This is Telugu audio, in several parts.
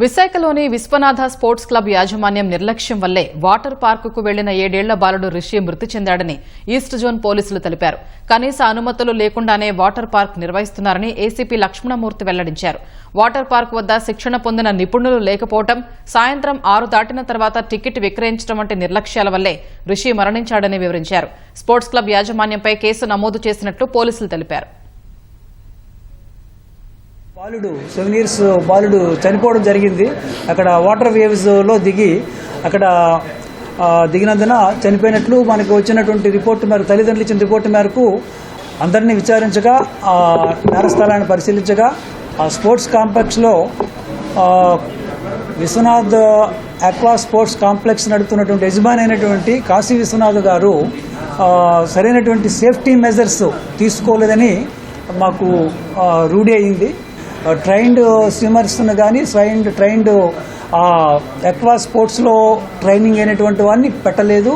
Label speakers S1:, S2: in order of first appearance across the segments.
S1: విశాఖలోని విశ్వనాథ స్పోర్ట్స్ క్లబ్ యాజమాన్యం నిర్లక్ష్యం వల్లే వాటర్ పార్కుకు వెళ్ళిన ఏడేళ్ళ బాలుడు రిషి మృతి చెందాడని ఈస్ట్ జోన్ పోలీసులు తెలిపారు. కనీస అనుమతులు లేకుండానే వాటర్ పార్క్ నిర్వహిస్తున్నారని ఏసీపీ లక్ష్మణమూర్తి వెల్లడించారు. వాటర్ పార్క్ వద్ద శిక్షణ పొందిన నిపుణులు లేకపోవడం సాయంత్రం ఆరు దాటిన తర్వాత టికెట్ విక్రయించడం వంటి నిర్లక్ష్యాల వల్లే రిషి మరణించాడని వివరించారు. స్పోర్ట్స్ క్లబ్ యాజమాన్యంపై కేసు నమోదు చేసినట్లు పోలీసులు తెలిపారు.
S2: బాలుడు సెవెన్ ఇయర్స్ బాలుడు చనిపోవడం జరిగింది. అక్కడ వాటర్ వేవ్స్లో దిగి అక్కడ దిగినందున చనిపోయినట్లు మనకు వచ్చినటువంటి రిపోర్ట్ మేరకు తల్లిదండ్రులు ఇచ్చిన రిపోర్ట్ మేరకు అందరినీ విచారించగా ఆ నేరస్థలాన్ని పరిశీలించగా ఆ స్పోర్ట్స్ కాంప్లెక్స్లో విశ్వనాథ్ అక్వా స్పోర్ట్స్ కాంప్లెక్స్ నడుపుతున్నటువంటి యజమాని అయినటువంటి కాశీ విశ్వనాథ్ గారు సరైనటువంటి సేఫ్టీ మెజర్స్ తీసుకోలేదని మాకు రూఢి అయింది. ట్రైన్డ్ స్విమ్మర్స్ను కానీ ట్రైన్డ్ ట్రైన్డ్ ఎక్వా స్పోర్ట్స్లో ట్రైనింగ్ అయినటువంటి వాడిని పెట్టలేదు.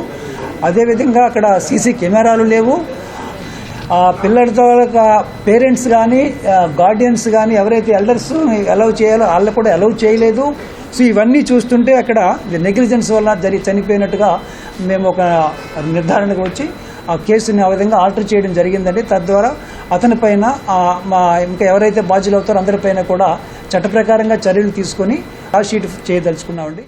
S2: అదేవిధంగా అక్కడ సీసీ కెమెరాలు లేవు. పిల్లలతో పేరెంట్స్ కానీ గార్డియన్స్ కానీ ఎవరైతే ఎల్డర్స్ అలౌ చేయాలో వాళ్ళు కూడా అలౌ చేయలేదు. సో ఇవన్నీ చూస్తుంటే అక్కడ నెగ్లిజెన్స్ వల్ల జరిగి చనిపోయినట్టుగా మేము ఒక నిర్ధారణకు వచ్చి ఆ కేసుని ఆ విధంగా ఆల్టర్ చేయడం జరిగిందండి. తద్వారా అతనిపైన పైన మా ఇంకా ఎవరైతే బాధ్యులు అవుతారో అందరిపైన కూడా చట్ట ప్రకారంగా చర్యలు తీసుకొని ఆ షీట్ చేయదలుచుకున్నామండి.